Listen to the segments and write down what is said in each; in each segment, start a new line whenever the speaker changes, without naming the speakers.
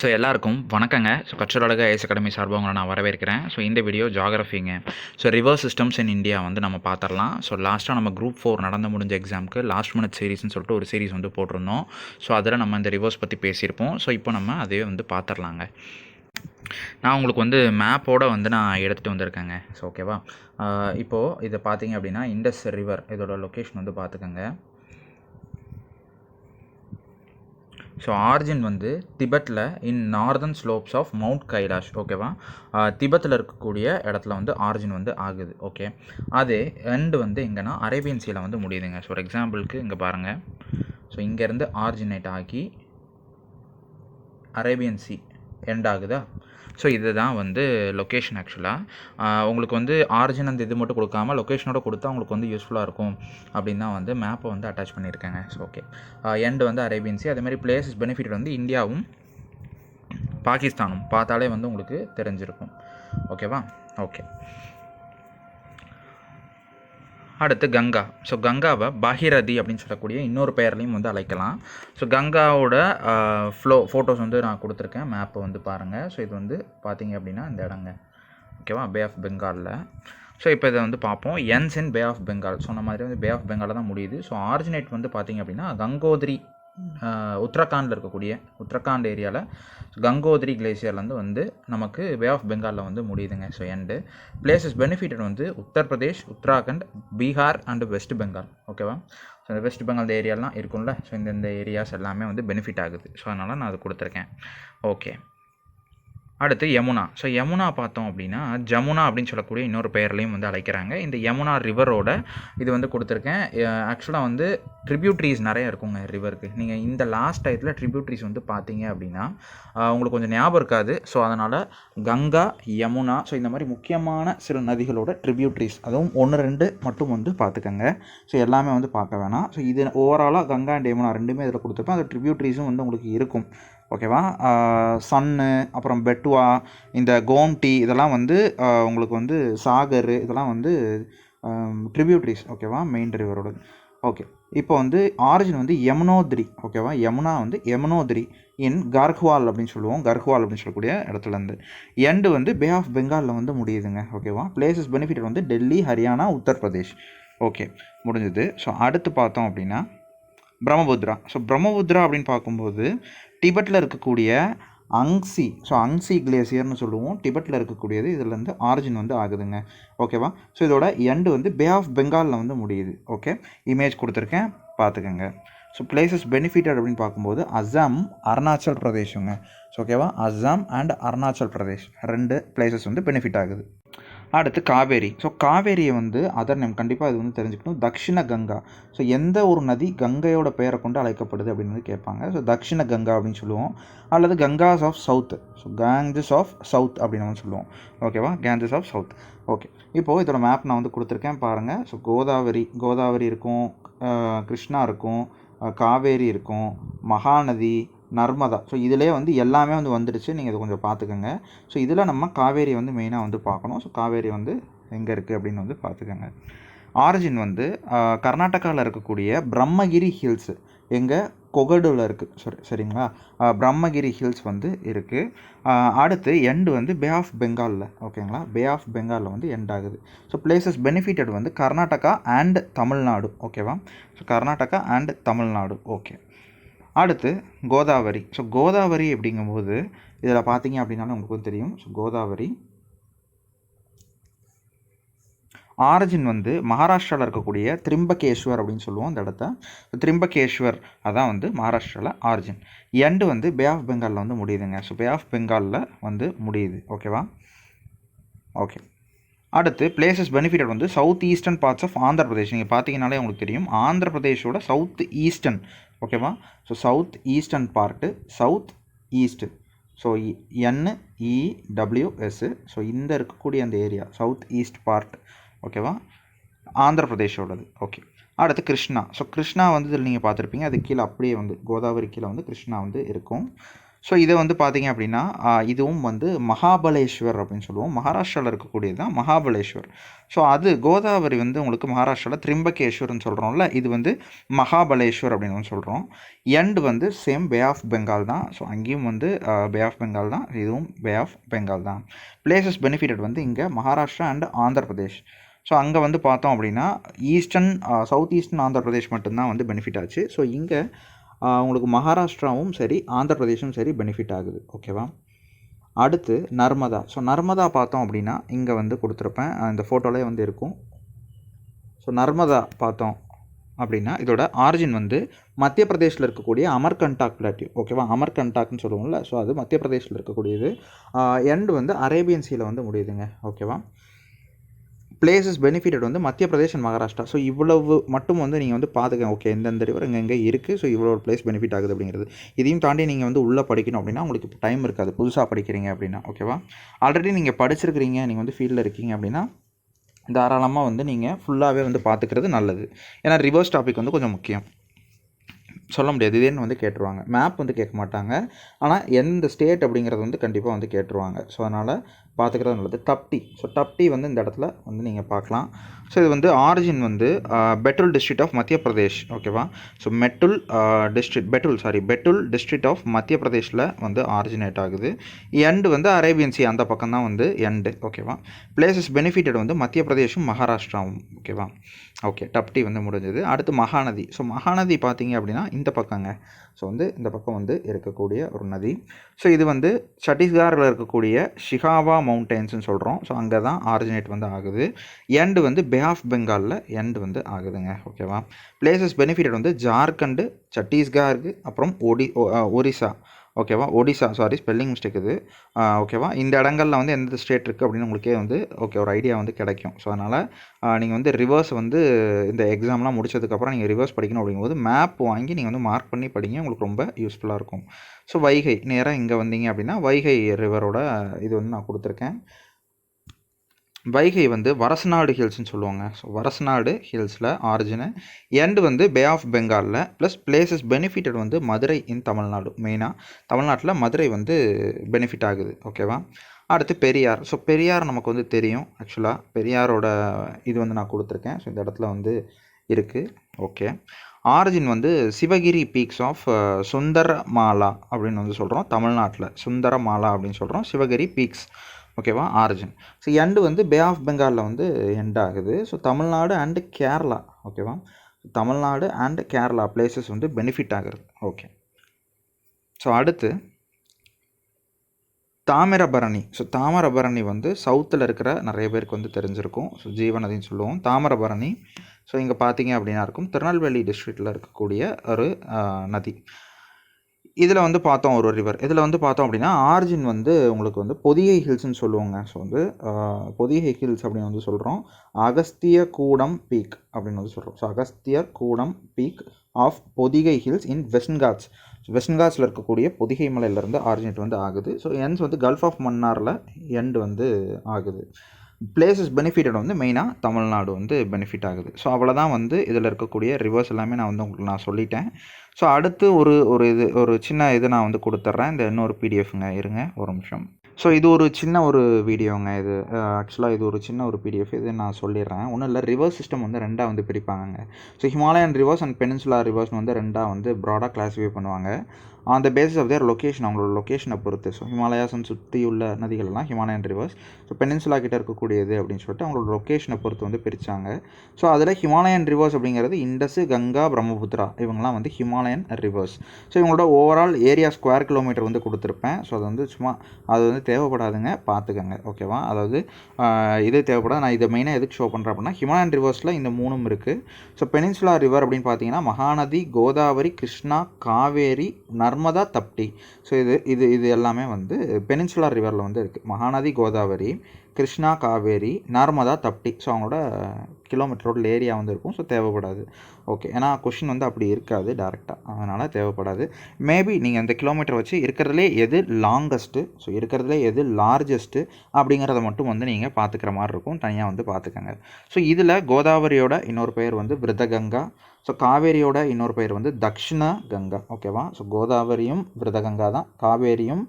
So எல்லாருக்கும் வணக்கங்க. So கற்றலக IS academy சார்பாக உங்களை நான் வரவேற்கிறேன். ஸோ இந்த video ஜாகிரஃபிங்க so rivers systems in India வந்து நம்ம பார்த்துடலாம் ஸோ லாஸ்ட்டாக நம்ம குரூப் ஃபோர் நடந்து முடிஞ்ச எக்ஸாமுக்கு லாஸ்ட் மினிட் சீரிஸ்னு சொல்லிட்டு ஒரு சீரிஸ் வந்து போட்டிருந்தோம். ஸோ அதில் நம்ம இந்த ரிவர்ஸ் பற்றி பேசியிருப்போம். ஸோ இப்போ நம்ம அதையே வந்து பார்த்துடலாங்க நான் உங்களுக்கு வந்து மேப்போட வந்து நான் எடுத்துகிட்டு வந்திருக்கேங்க. ஸோ ஓகேவா இப்போது இதை பார்த்தீங்க அப்படின்னா இண்டஸ் ரிவர் இதோட லொக்கேஷன் வந்து பார்த்துக்கோங்க ஸோ ஆரிஜின் வந்து திபெட்டில் in northern slopes of mount Kailash ஓகேவா திபெத்தில் இருக்கக்கூடிய இடத்துல வந்து ஆரிஜின் வந்து ஆகுது ஓகே அதே எண்டு வந்து எங்கன்னா அரேபியன் சீல வந்து முடியுதுங்க. ஸோ ஒரு எக்ஸாம்பிளுக்கு இங்கே பாருங்கள் ஸோ இங்கேருந்து ஆரிஜினேட் ஆகி அரேபியன் சி எண்ட் ஆகுதா? ஸோ இதுதான் வந்து லொக்கேஷன் ஆக்சுவலாக உங்களுக்கு வந்து ஆரிஜின் அந்த இது மட்டும் கொடுக்காம லொக்கேஷனோட கொடுத்தா உங்களுக்கு வந்து யூஸ்ஃபுல்லாக இருக்கும் அப்படின்னு தான் வந்து மேப்பை வந்து அட்டாச் பண்ணியிருக்காங்க. ஸோ ஓகே எண்டு வந்து அரேபியன்சி அதேமாதிரி பிளேசஸ் பெனிஃபிட் வந்து இந்தியாவும் பாகிஸ்தானும். பார்த்தாலே வந்து உங்களுக்கு தெரிஞ்சிருக்கும். ஓகேவா ஓகே அடுத்து கங்கா. ஸோ கங்காவை பாகிரதி அப்படின்னு சொல்லக்கூடிய இன்னொரு பெயர்லையும் வந்து அழைக்கலாம். ஸோ கங்காவோட ஃப்ளோ ஃபோட்டோஸ் வந்து நான் கொடுத்துருக்கேன். மேப்பை வந்து பாருங்கள் ஸோ இது வந்து பார்த்தீங்க அப்படின்னா இந்த இடங்க. ஓகேவா பே ஆஃப் பெங்காலில் ஸோ இப்போ இதை வந்து பார்ப்போம். Ends in bay of Bengal சொன்ன மாதிரி வந்து பே ஆஃப் பெங்காலில் தான் முடியுது. ஸோ ஆரிஜினேட் வந்து பார்த்தீங்க அப்படின்னா கங்கோத்ரி உத்தரகாண்டில் இருக்கக்கூடிய உத்தரகாண்ட் ஏரியாவில் கங்கோத்ரி கிளேசியர்லேருந்து வந்து நமக்கு வே ஆஃப் பெங்காலில் வந்து முடியுதுங்க. ஸோ எண்டு பிளேசஸ் பெனிஃபிட்டட் வந்து உத்தரப்பிரதேஷ் உத்தராகண்ட் பீகார் அண்டு வெஸ்ட் பெங்கால் ஓகேவா ஸோ இந்த வெஸ்ட் பெங்கால் இந்த ஏரியாலாம் இருக்கும்ல. ஸோ இந்த இந்த ஏரியாஸ் எல்லாமே வந்து பெனிஃபிட் ஆகுது. ஸோ அதனால் நான் அது கொடுத்துருக்கேன். ஓகே அடுத்து யமுனா. ஸோ யமுனா பார்த்தோம் அப்படின்னா ஜமுனா அப்படின்னு சொல்லக்கூடிய இன்னொரு பெயர்லையும் வந்து அழைக்கிறாங்க. இந்த யமுனா ரிவரோட இது வந்து கொடுத்துருக்கேன். ஆக்சுவலாக வந்து ட்ரிபியூட்ரிஸ் நிறைய இருக்குங்க ரிவருக்கு நீங்கள் இந்த லாஸ்ட் டயத்தில் ட்ரிபியூட்ரிஸ் வந்து பார்த்தீங்க அப்படின்னா உங்களுக்கு கொஞ்சம் ஞாபகம் இருக்காது. ஸோ அதனால் கங்கா யமுனா ஸோ இந்த மாதிரி முக்கியமான சில நதிகளோட ட்ரிபியூட்ரிஸ் அதுவும் ஒன்று ரெண்டு மட்டும் வந்து பார்த்துக்கோங்க. ஸோ எல்லாமே வந்து பார்க்க வேணாம். ஸோ இது ஓவராலாக கங்கா அண்ட் யமுனா ரெண்டுமே இதில் கொடுத்துருப்பேன் அந்த ட்ரிபியூட்ரிஸும் வந்து உங்களுக்கு இருக்கும். ஓகேவா? சன்னு அப்புறம் பெட்டுவா இந்த கோம்டி இதெல்லாம் வந்து உங்களுக்கு வந்து சாகர் இதெல்லாம் வந்து ட்ரிபியூட்ரிஸ் ஓகேவா? மெயின் ரிவரோட ஓகே. இப்போ வந்து ஆரிஜின் வந்து யமுனோத்ரி ஓகேவா? யமுனா வந்து யமுனோத்ரி இன் கர்ஹ்வால் அப்படின்னு சொல்லுவோம். கர்ஹ்வால் அப்படின்னு சொல்லக்கூடிய இடத்துலேருந்து எண்டு வந்து பே ஆஃப் பெங்காலில் வந்து முடியுதுங்க ஓகேவா? பிளேசஸ் பெனிஃபிட் வந்து டெல்லி ஹரியானா உத்தரப்பிரதேஷ். ஓகே முடிஞ்சது. ஸோ அடுத்து பார்த்தோம் அப்படின்னா பிரம்மபுத்ரா. ஸோ பிரம்மபுத்ரா அப்படின்னு பார்க்கும்போது டிபெட்டில் இருக்கக்கூடிய அங்சி ஸோ அங்சி கிளேசியர்னு சொல்லுவோம். டிபெட்டில் இருக்கக்கூடியது இதுலேருந்து ஆரிஜின் வந்து ஆகுதுங்க. ஓகேவா ஸோ இதோட எண்டு வந்து பே ஆஃப் பெங்காலில் வந்து முடியுது. ஓகே இமேஜ் கொடுத்துருக்கேன். பார்த்துக்கோங்க. ஸோ பிளேசஸ் பெனிஃபிட்டட் அப்படின்னு பார்க்கும்போது அஸ்ஸாம் அருணாச்சல் பிரதேஷுங்க ஸோ ஓகேவா அஸ்ஸாம் அண்ட் அருணாச்சல் பிரதேஷ் ரெண்டு பிளேசஸ் வந்து பெனிஃபிட் ஆகுது. அடுத்து காவேரி. ஸோ காவேரியை வந்து அதர் நேம் கண்டிப்பாக இது வந்து தெரிஞ்சுக்கணும். தக்ஷிண கங்கா. ஸோ எந்த ஒரு நதி கங்கையோட பெயரை கொண்டு அழைக்கப்படுது அப்படின்னு வந்து கேட்பாங்க. ஸோ தக்ஷிண கங்கா அப்படின்னு சொல்லுவோம். அல்லது Gangas of south. So Ganges of south அப்படின்னு வந்து சொல்லுவோம். ஓகேவா கேஞ்சஸ் ஆஃப் சவுத் ஓகே இப்போது இதோட மேப் நான் வந்து கொடுத்துருக்கேன். பாருங்கள் ஸோ கோதாவரி. கோதாவரி இருக்கும். கிருஷ்ணா இருக்கும். காவேரி இருக்கும். மகாநதி. நர்மதா. ஸோ இதிலே வந்து எல்லாமே வந்து வந்துடுச்சு நீங்கள் இதை கொஞ்சம் பார்த்துக்கோங்க ஸோ இதில் நம்ம காவேரி வந்து மெயினாக வந்து பார்க்கணும் ஸோ காவேரி வந்து எங்கே இருக்குது அப்படின்னு வந்து பார்த்துக்கோங்க ஆரிஜின் வந்து கர்நாடகாவில் இருக்கக்கூடிய பிரம்மகிரி ஹில்ஸ் எங்கள் கொகடுவில் இருக்குது சரி சரிங்களா? பிரம்மகிரி ஹில்ஸ் வந்து இருக்குது அடுத்து எண்டு வந்து பே ஆஃப் பெங்காலில் ஓகேங்களா பே ஆஃப் பெங்காலில் வந்து எண்ட் ஆகுது. ஸோ பிளேசஸ் பெனிஃபிட்டட் வந்து கர்நாடகா அண்ட் தமிழ்நாடு. ஓகேவா so Karnataka and Tamil Nadu. Okay அடுத்து கோதாவரி. ஸோ கோதாவரி அப்படிங்கும்போது இதில் பார்த்தீங்க அப்படின்னாலும் உங்களுக்கு தெரியும். ஸோ கோதாவரி. ஆரிஜின் வந்து மகாராஷ்டிராவில் இருக்கக்கூடிய திரிம்பகேஸ்வர் அப்படின்னு சொல்லுவோம் அந்த இடத்த. திரிம்பகேஸ்வர் அதான் வந்து மகாராஷ்டிராவில் ஆரிஜின். எண்டு வந்து பே ஆஃப் பெங்காலில் வந்து முடியுதுங்க. ஸோ பே ஆஃப் பெங்காலில் வந்து முடியுது. ஓகேவா ஓகே அடுத்து பிளேசஸ் பெனிஃபிட்டட் வந்து south eastern parts of Andhra Pradesh. நீங்கள் பார்த்தீங்கனாலே உங்களுக்கு தெரியும். ஆந்திர பிரதேஷோட சவுத் ஈஸ்டர்ன் ஓகேவா so south eastern part south east so N E W S so இந்த இருக்கக்கூடிய அந்த ஏரியா சவுத் ஈஸ்ட் பார்ட் ஓகேவா ஆந்திர பிரதேஷோடது ஓகே அடுத்து கிருஷ்ணா. ஸோ கிருஷ்ணா வந்து இதில் நீங்கள் பார்த்துருப்பீங்க அது கீழே அப்படியே வந்து கோதாவரி கீழே வந்து கிருஷ்ணா வந்து இருக்கும். ஸோ இதை வந்து பார்த்தீங்க அப்படின்னா இதுவும் வந்து மகாபலேஸ்வர் அப்படின்னு சொல்லுவோம். மகாராஷ்டிராவில் இருக்கக்கூடியது தான் மகாபலேஸ்வர். ஸோ அது கோதாவரி வந்து உங்களுக்கு மகாராஷ்டிராவில் திரிம்பகேஸ்வர்னு சொல்கிறோம்ல இது வந்து மகாபலேஸ்வர் அப்படின்னு சொல்கிறோம் எண்ட் வந்து சேம் பே ஆஃப் பெங்கால் தான். ஸோ அங்கேயும் வந்து பே ஆஃப் பெங்கால் தான். இதுவும் பே ஆஃப் பெங்கால் தான். பிளேசஸ் பெனிஃபிட்டட் வந்து இங்கே மகாராஷ்டிரா அண்ட் ஆந்திர பிரதேஷ். ஸோ அங்கே வந்து பார்த்தோம் அப்படின்னா eastern south eastern Andhra Pradesh மட்டும்தான் வந்து பெனிஃபிட் ஆச்சு. ஸோ இங்கே உங்களுக்கு மகாராஷ்டிராவும் சரி ஆந்திர பிரதேஷும் சரி பெனிஃபிட் ஆகுது. ஓகேவா அடுத்து நர்மதா. ஸோ நர்மதா பார்த்தோம் அப்படின்னா இங்கே வந்து கொடுத்துருப்பேன். இந்த ஃபோட்டோலே வந்து இருக்கும். ஸோ நர்மதா பார்த்தோம் அப்படின்னா இதோட ஆரிஜின் வந்து மத்திய பிரதேஷில் இருக்கக்கூடிய அமர்கண்டாக் பிளாட்டியூ ஓகேவா அமர்கண்டாக்னு சொல்லுவோம்ல. ஸோ அது மத்திய பிரதேஷில் இருக்கக்கூடியது. எண்டு வந்து அரேபியன் சீல வந்து முடியுதுங்க. ஓகேவா பிளேசஸ் பெனிஃபிட்டட் வந்து மத்திய பிரதேஷ் அண்ட் மகாராஷ்டிரா. ஸோ இவ்வளவு மட்டும் வந்து நீங்கள் வந்து பார்த்துக்கங்க ஓகே எந்தெந்த ரிவர் எங்கே எங்கே இருக்குது ஸோ இவ்வளோ பிளேஸ் பெனிஃபிட் ஆகுது அப்படிங்கிறது. இதையும் தாண்டி நீங்கள் வந்து உள்ளே படிக்கணும் அப்படின்னா உங்களுக்கு இப்போ டைம் இருக்காது. புதுசாக படிக்கிறீங்க அப்படின்னா ஓகேவா ஆல்ரெடி நீங்கள் படிச்சிருக்கிறீங்க நீங்கள் வந்து ஃபீல்டில் இருக்கீங்க அப்படின்னா தாராளமாக வந்து நீங்கள் ஃபுல்லாகவே வந்து பார்த்துக்கிறது நல்லது. ஏன்னா ரிவர்ஸ் டாபிக் வந்து கொஞ்சம் முக்கியம். சொல்ல முடியாது. இதேன்னு வந்து கேட்டுருவாங்க. மேப் வந்து கேட்க மாட்டாங்க. ஆனால் எந்த ஸ்டேட் அப்படிங்கிறது வந்து கண்டிப்பாக வந்து கேட்டுருவாங்க. ஸோ அதனால் பார்த்துக்கிறது நல்லது. டப்டி ஸோ டப்டி வந்து இந்த இடத்துல வந்து நீங்கள் பார்க்கலாம் ஸோ இது வந்து ஆரிஜின் வந்து petrol district of Madhya Pradesh ஓகேவா so மெட்டுல் district petrol sorry Betul district of Madhya பிரதேஷில் வந்து ஆரிஜினேட் ஆகுது. எண்டு வந்து அரேபியன் சி அந்த பக்கம் தான் வந்து எண்டு ஓகேவா பிளேசஸ் பெனிஃபிட்டட் வந்து மத்திய பிரதேஷும் மகாராஷ்டிராவும் ஓகேவா ஓகே டப்டி வந்து முடிஞ்சது. அடுத்து மகாநதி. ஸோ மகாநதி பார்த்தீங்க அப்படின்னா இந்த பக்கங்க. ஸோ வந்து இந்த பக்கம் வந்து இருக்கக்கூடிய ஒரு நதி. ஸோ இது வந்து சத்தீஸ்கரில் இருக்கக்கூடிய ஷிகாவா மவுண்டன்ஸ்னு சொல்கிறோம் ஸோ அங்கே தான் ஆரிஜினேட் வந்து ஆகுது. எண்டு வந்து பே ஆஃப் பெங்காலில் எண்டு வந்து ஆகுதுங்க. ஓகேவா பிளேசஸ் பெனிஃபிட்டட் வந்து ஜார்க்கண்டு சத்தீஸ்கருக்கு அப்புறம் ஒடி ஒரிசா. ஓகேவா? ஒடிசா சாரி ஸ்பெல்லிங் மிஸ்டேக் இது. ஓகேவா? இந்த இடங்கள்ல வந்து எந்த ஸ்டேட் இருக்குது அப்படின்னு உங்களுக்கே வந்து ஓகே ஒரு ஐடியா வந்து கிடைக்கும். ஸோ அதனால் நீங்கள் வந்து ரிவர்ஸ் வந்து இந்த எக்ஸாம்லாம் முடிச்சதுக்கப்புறம் நீங்கள் ரிவர்ஸ் படிக்கணும் அப்படிங்கும்போது மேப் வாங்கி நீங்கள் வந்து மார்க் பண்ணி படிங்க. உங்களுக்கு ரொம்ப யூஸ்ஃபுல்லாக இருக்கும். ஸோ வைகை நேராக இங்கே வந்தீங்க அப்படின்னா வைகை ரிவரோட இது வந்து நான் கொடுத்துருக்கேன். வைகை வந்து வரசநாடு ஹில்ஸ்னு சொல்லுவாங்க. ஸோ வரசநாடு ஹில்ஸில் ஆரிஜினு எண்டு வந்து பே ஆஃப் பெங்காலில் ப்ளஸ் பிளேசஸ் பெனிஃபிட்டட் வந்து மதுரை இன் தமிழ்நாடு. மெயினாக தமிழ்நாட்டில் மதுரை வந்து பெனிஃபிட் ஆகுது. ஓகேவா அடுத்து பெரியார். ஸோ பெரியார் நமக்கு வந்து தெரியும் ஆக்சுவலாக பெரியாரோட இது வந்து நான் கொடுத்துருக்கேன். ஸோ இந்த இடத்துல வந்து இருக்குது ஓகே ஆரிஜின் வந்து Sivagiri peaks of uh, Sundaramala அப்படின்னு வந்து சொல்கிறோம் தமிழ்நாட்டில் சுந்தரமாலா அப்படின்னு சொல்கிறோம் சிவகிரி பீக்ஸ் ஓகேவா? ஆரிஜின் ஸோ எண்டு வந்து பே ஆஃப் பெங்காலில் வந்து எண்ட் ஆகுது. ஸோ தமிழ்நாடு அண்டு கேரளா ஓகேவா? தமிழ்நாடு அண்ட் கேரளா பிளேசஸ் வந்து பெனிஃபிட் ஆகிறது. ஓகே ஸோ அடுத்து தாமிரபரணி. ஸோ தாமிரபரணி வந்து சவுத்தில் இருக்கிற நிறைய பேருக்கு வந்து தெரிஞ்சிருக்கும். ஸோ ஜீவநதின்னு சொல்லுவோம். தாமிரபரணி. ஸோ இங்கே பார்த்தீங்க அப்படின்னா இருக்கும். திருநெல்வேலி டிஸ்ட்ரிக்டில் இருக்கக்கூடிய ஒரு நதி. இதில் வந்து பார்த்தோம் ஒரு ரிவர் இதில் வந்து பார்த்தோம் அப்படின்னா ஆர்ஜின் வந்து உங்களுக்கு வந்து பொதிகை ஹில்ஸ்னு சொல்லுவோங்க. ஸோ வந்து பொதிகை ஹில்ஸ் அப்படின்னு வந்து சொல்கிறோம் அகஸ்திய கூடம் பீக் அப்படின்னு வந்து சொல்கிறோம் so Agasthiyar Koodam peak of Pothigai hills in western ghats western காட்ஸில் இருக்கக்கூடிய பொதிகை மலையிலேருந்து ஆரிஜினேட் வந்து ஆகுது. ஸோ எண்ட்ஸ் வந்து கல்ஃப் ஆஃப் மன்னாரில் எண்ட் வந்து ஆகுது. பிளேசஸ் பெனிஃபிட்டட் வந்து மெயினாக தமிழ்நாடு வந்து பெனிஃபிட் ஆகுது. ஸோ அவ்வளோதான் வந்து இதில் இருக்கக்கூடிய ரிவர்ஸ் எல்லாமே நான் வந்து உங்களுக்கு நான் சொல்லிட்டேன். ஸோ அடுத்து ஒரு ஒரு இது ஒரு சின்ன இது நான் வந்து கொடுத்துட்றேன். இந்த இன்னொரு பிடிஎஃப்ங்க இருங்க ஒரு நிமிஷம். ஸோ இது ஒரு சின்ன ஒரு வீடியோங்க இது. ஆக்சுவலாக இது ஒரு சின்ன ஒரு பிடிஎஃப் இது நான் சொல்லிடுறேன். ஒன்றும் இல்லை ரிவர்ஸ் சிஸ்டம் வந்து ரெண்டாக வந்து பிரிப்பாங்க so Himalayan rivers and peninsula rivers வந்து ரெண்டாக வந்து ப்ராடாக கிளாஸிஃபை பண்ணுவாங்க. On the basis of their location அவங்களோட லொக்கேஷனை பொறுத்து. ஸோ ஹிமாலயாசன் சுற்றி உள்ள நதிகள்லாம் ஹிமாலயன் ரிவர்ஸ் ஸோ பெனின்சுலா கிட்ட இருக்கக்கூடியது அப்படின்னு சொல்லிட்டு அவங்களோட லொக்கேஷனை பொறுத்து வந்து பிரித்தாங்க ஸோ அதில் ஹிமாலயன் ரிவர்ஸ் அப்படிங்கிறது இண்டஸ் கங்கா பிரம்மபுத்திரா இவங்கெல்லாம் வந்து ஹிமாலயன் ரிவர்ஸ் ஸோ இவங்களோட ஓவரால் ஏரியா ஸ்கொயர் கிலோமீட்டர் வந்து கொடுத்துருப்பேன். ஸோ அது வந்து சும்மா அது வந்து தேவைப்படாதுங்க. பார்த்துக்கங்க. ஓகேவா அதாவது இது தேவைப்படாது. நான் இதை மெயினாக எதுக்கு ஷோ பண்ணுறேன் அப்படின்னா ஹிமாலயன் ரிவர்ஸில் இந்த மூணும் இருக்குது ஸோ பெனின்சுலா ரிவர் அப்படின்னு பார்த்தீங்கன்னா மகாநதி கோதாவரி கிருஷ்ணா காவேரி நர்மதா தப்டி. ஸோ இது இது இது எல்லாமே வந்து பெனின்சுலா ரிவரில் வந்து இருக்குது மகாநதி கோதாவரி கிருஷ்ணா காவேரி நர்மதா தப்டி. ஸோ அவங்களோட கிலோமீட்டரோட ஏரியா வந்து இருக்கும். ஸோ தேவைப்படாது. ஓகே ஏன்னா கொஷின் வந்து அப்படி இருக்காது டேரெக்டாக அதனால் தேவைப்படாது. மேபி நீங்கள் அந்த கிலோமீட்டர் வச்சு இருக்கிறதுலே எது லாங்கஸ்ட்டு ஸோ இருக்கிறதுலே எது லார்ஜஸ்ட்டு அப்படிங்கிறத மட்டும் வந்து நீங்கள் பார்த்துக்கிற மாதிரி இருக்கும். தனியாக வந்து பார்த்துக்கங்க ஸோ இதில் கோதாவரியோட இன்னொரு பெயர் வந்து விருதகங்கா. ஸோ காவேரியோட இன்னொரு பெயர் வந்து தக்ஷிண கங்கா. ஓகேவா ஸோ கோதாவரியும் விருதகங்கா தான். காவேரியும்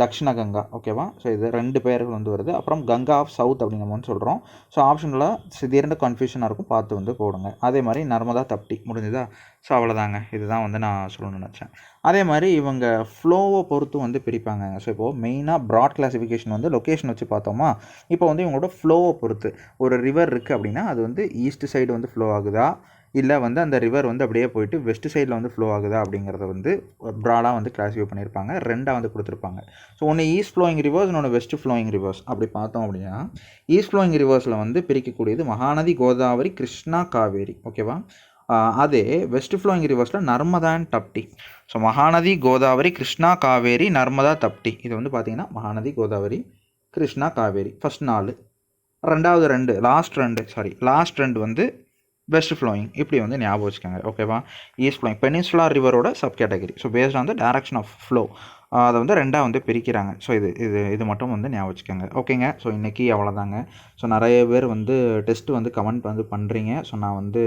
தக்ஷிண கங்கா. ஓகேவா ஸோ இது ரெண்டு பெயர்கள் வந்து வருது. அப்புறம் கங்கா ஆஃப் சவுத் அப்படிங்கிற மாதிரி சொல்கிறோம் ஸோ ஆப்ஷனில் திடீர்னு கன்ஃபியூஷனாக இருக்கும். பார்த்து வந்து போடுங்க. அதே மாதிரி நர்மதா தப்டி முடிஞ்சுதா? ஸோ அவ்வளோதாங்க இதுதான் வந்து நான் சொல்லணும்னு நினச்சேன். அதே மாதிரி இவங்க ஃப்ளோவை பொறுத்து வந்து பிரிப்பாங்க ஸோ இப்போது மெயினாக ப்ராட் கிளாஸிஃபிகேஷன் வந்து லொக்கேஷன் வச்சு பார்த்தோமா? இப்போ வந்து இவங்களோட ஃப்ளோவை பொறுத்து ஒரு ரிவர் இருக்குது அப்படின்னா அது வந்து ஈஸ்ட் சைடு வந்து ஃப்ளோ ஆகுதா? இல்லை வந்து அந்த ரிவர் வந்து அப்படியே போயிட்டு வெஸ்ட் சைடில் வந்து ஃப்ளோ ஆகுதா அப்படிங்கிறத வந்து ப்ராடாக வந்து கிளாஸிஃபை பண்ணியிருப்பாங்க. ரெண்டாக வந்து கொடுத்துருப்பாங்க. ஸோ ஒன்று ஈஸ்ட் ஃப்ளோயிங் ரிவர்ஸ் இன்னொன்று வெஸ்ட் ஃப்ளோயிங் ரிவர்ஸ் அப்படி பார்த்தோம் அப்படின்னா ஈஸ்ட் ஃப்ளோயிங் ரிவர்ஸில் வந்து பிரிக்கக்கூடியது மகாநதி கோதாவரி கிருஷ்ணா காவேரி. ஓகேவா அதே வெஸ்ட் ஃப்ளோயிங் ரிவர்ஸில் நர்மதா அண்ட் தப்டி ஸோ மகாநதி கோதாவரி கிருஷ்ணா காவேரி நர்மதா தப்டி இது வந்து பார்த்திங்கன்னா மகாநதி கோதாவரி கிருஷ்ணா காவேரி. ஃபர்ஸ்ட் நாலு. ரெண்டாவது ரெண்டு லாஸ்ட் ரெண்டு சாரி லாஸ்ட் ரெண்டு வந்து வெஸ்ட் ஃப்ளோயிங் இப்படி வந்து ஞாபகம் வச்சுக்கோங்க ஓகேவா east flowing peninsula ரிவரோட sub category so based on the direction of flow அதை வந்து ரெண்டாக வந்து பிரிக்கிறாங்க. ஸோ இது இது இது மட்டும் வந்து ஞாபகம் வச்சுக்கோங்க ஓகேங்க ஸோ இன்றைக்கி அவ்வளோதாங்க ஸோ நிறைய பேர் வந்து டெஸ்ட்டு வந்து கமெண்ட் வந்து பண்ணுறீங்க ஸோ நான் வந்து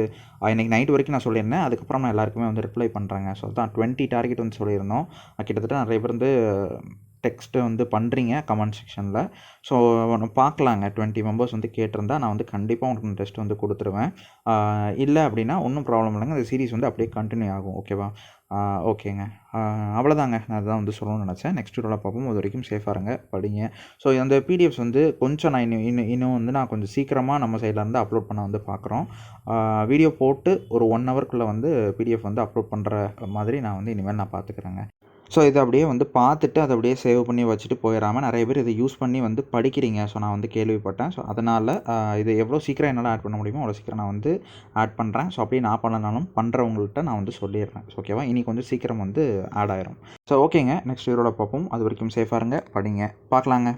இன்றைக்கி நைட் வரைக்கும் நான் சொல்லியிருந்தேன். அதுக்கப்புறம் நான் எல்லாருக்குமே வந்து ரிப்ளை பண்ணுறேங்க ஸோ தான் டுவெண்ட்டி டார்கெட் வந்து சொல்லியிருந்தோம். கிட்டத்தட்ட நிறைய பேர் வந்து டெக்ஸ்ட்டு வந்து பண்ணுறீங்க கமெண்ட் செக்ஷனில் ஸோ பார்க்கலாங்க டுவெண்ட்டி மெம்பர்ஸ் வந்து கேட்டிருந்தா நான் வந்து கண்டிப்பாக உங்களுக்கு டெஸ்ட் வந்து கொடுத்துருவேன். இல்லை அப்படின்னா ஒன்றும் ப்ராப்ளம் இல்லைங்க. அந்த சீரிஸ் வந்து அப்படியே கண்டினியூ ஆகும். ஓகேவா ஓகேங்க அவ்வளோதாங்க. நான் அதுதான் வந்து சொல்லணும்னு நினச்சேன். நெக்ஸ்ட் வீடியோவில் பார்ப்போம். அது வரைக்கும் சேஃபாக இருங்க. படிங்க. ஸோ அந்த பிடிஎஃப்ஸ் வந்து கொஞ்சம் நான் இன்னும் இன்னும் இன்னும் வந்து நான் கொஞ்சம் சீக்கிரமாக நம்ம சைடில் அப்லோட் பண்ண வந்து பார்க்குறோம் வீடியோ போட்டு ஒரு ஒன் ஹவர்க்குள்ளே வந்து பிடிஎஃப் வந்து அப்லோட் பண்ணுற மாதிரி நான் வந்து இனிமேல் நான் பார்த்துக்குறேங்க ஸோ இதை அப்படியே வந்து பார்த்துட்டு அதை அப்படியே சேவ் பண்ணி வச்சுட்டு போயிடாமல் நிறைய பேர் இதை யூஸ் பண்ணி வந்து படிக்கிறீங்க. ஸோ நான் வந்து கேள்விப்பட்டேன். ஸோ அதனால் இது எவ்வளோ சீக்கிரம் என்னால் ஆட் பண்ண முடியுமோ அவ்வளோ சீக்கிரம் நான் வந்து ஆட் பண்ணுறேன் ஸோ அப்படியே நான் பண்ணனாலும் பண்ணுறவங்கள்ட்ட நான் வந்து சொல்லிடுறேன். ஸோ ஓகேவா இனி கொஞ்சம் சீக்கிரம் வந்து ஆட் ஆயிரும். ஸோ ஓகேங்க நெக்ஸ்ட் இயரோட பார்ப்போம். அது வரைக்கும் சேஃபாக இருங்க. படிங்க. பார்க்கலாங்க.